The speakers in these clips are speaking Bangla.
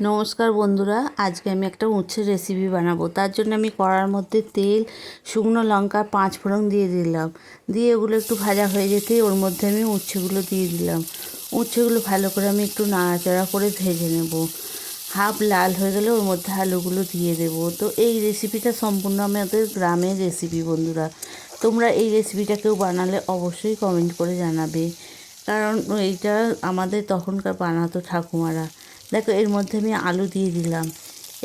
নমস্কার বন্ধুরা, আজকে আমি একটা উচ্ছের রেসিপি বানাবো। তার জন্য আমি কড়ার মধ্যে তেল, শুকনো লঙ্কা, পাঁচ ফোড়ন দিয়ে দিলাম। দিয়ে ওগুলো একটু ভাজা হয়ে যেতে ওর মধ্যে আমি উচ্ছেগুলো দিয়ে দিলাম। উচ্ছেগুলো ভালো করে আমি একটু নাড়াচাড়া করে ভেজে নেব। হাফ লাল হয়ে গেলে ওর মধ্যে আলুগুলো দিয়ে দেব। তো এই রেসিপিটা সম্পূর্ণ আমাদের গ্রামের রেসিপি বন্ধুরা। তোমরা এই রেসিপিটা কেউ বানালে অবশ্যই কমেন্ট করে জানাবে। কারণ এইটা আমাদের তখনকার বানাতো ঠাকুমারা। দেখো, এর মধ্যে আমি আলু দিয়ে দিলাম।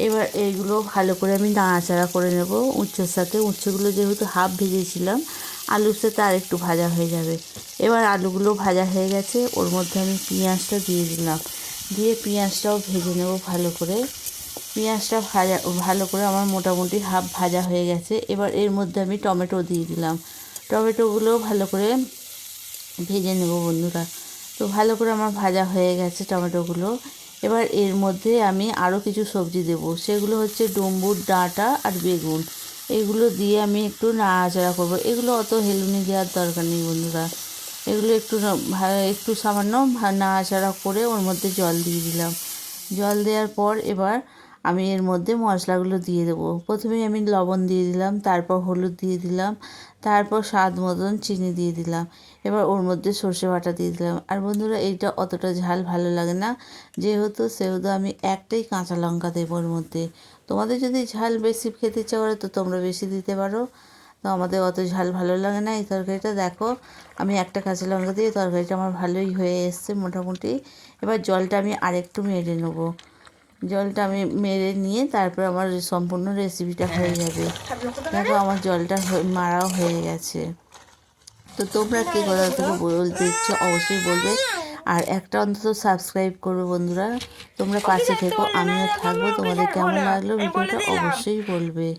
এবার এইগুলো ভালো করে আমি নাড়াচাড়া করে নেব। উচ্ছের সাথে উচ্ছেগুলো যেহেতু হাফ ভেজেছিলাম, আলুর সাথে আর একটু ভাজা হয়ে যাবে। এবার আলুগুলো ভাজা হয়ে গেছে, ওর মধ্যে আমি পেঁয়াজটা দিয়ে দিলাম। দিয়ে পেঁয়াজটাও ভেজে নেব ভালো করে। পেঁয়াজটা ভাজা, ভালো করে আমার মোটামুটি হাফ ভাজা হয়ে গেছে। এবার এর মধ্যে আমি টমেটো দিয়ে দিলাম। টমেটোগুলো ভালো করে ভেজে নেব বন্ধুরা। তো ভালো করে আমার ভাজা হয়ে গেছে টমেটোগুলো। এবার এর মধ্যে আমি আরও কিছু সবজি দেব। সেগুলো হচ্ছে ডুম্বুর ডাঁটা আর বেগুন। এগুলো দিয়ে আমি একটু নাড়াচাড়া করব। এগুলো অত হেলুনি দেওয়ার দরকার নেই বন্ধুরা। এগুলো একটু একটু সামান্য নাড়াচাড়া করে ওর মধ্যে জল দিয়ে দিলাম। জল দেওয়ার পর এবার আমি এর মধ্যে মশলাগুলো দিয়ে দেবো। প্রথমেই আমি লবণ দিয়ে দিলাম, তারপর হলুদ দিয়ে দিলাম, তারপর স্বাদ মতন চিনি দিয়ে দিলাম, এবার ওর মধ্যে সর্ষে বাটা দিয়ে দিলাম। আর বন্ধুরা, এইটা অতটা ঝাল ভালো লাগে না। যেহেতু, সেহেতু আমি একটাই কাঁচা লঙ্কা দেবো ওর মধ্যে। তোমাদের যদি ঝাল বেশি খেতে ইচ্ছা করে, তো তোমরা বেশি দিতে পারো। তো আমাদের অত ঝাল ভালো লাগে না এই তরকারিটা। দেখো, আমি একটা কাঁচা লঙ্কা দিয়ে তরকারিটা আমার ভালোই হয়ে এসছে মোটামুটি। এবার জলটা আমি আরেকটু মেরে নেব। জলটা আমি মেরে নিয়ে তারপর আমার সম্পূর্ণ রেসিপিটা হয়ে যাবে। দেখো আমার জলটা মারাও হয়ে গেছে। তো তোমরা কী কথা থেকে বলতে ইচ্ছে অবশ্যই বলবে। আর একটা অন্তত সাবস্ক্রাইব করবে বন্ধুরা। তোমরা পাশে থেকো আমিও থাকব। তোমাদের কেমন লাগল ভিডিওটা অবশ্যই বলবে।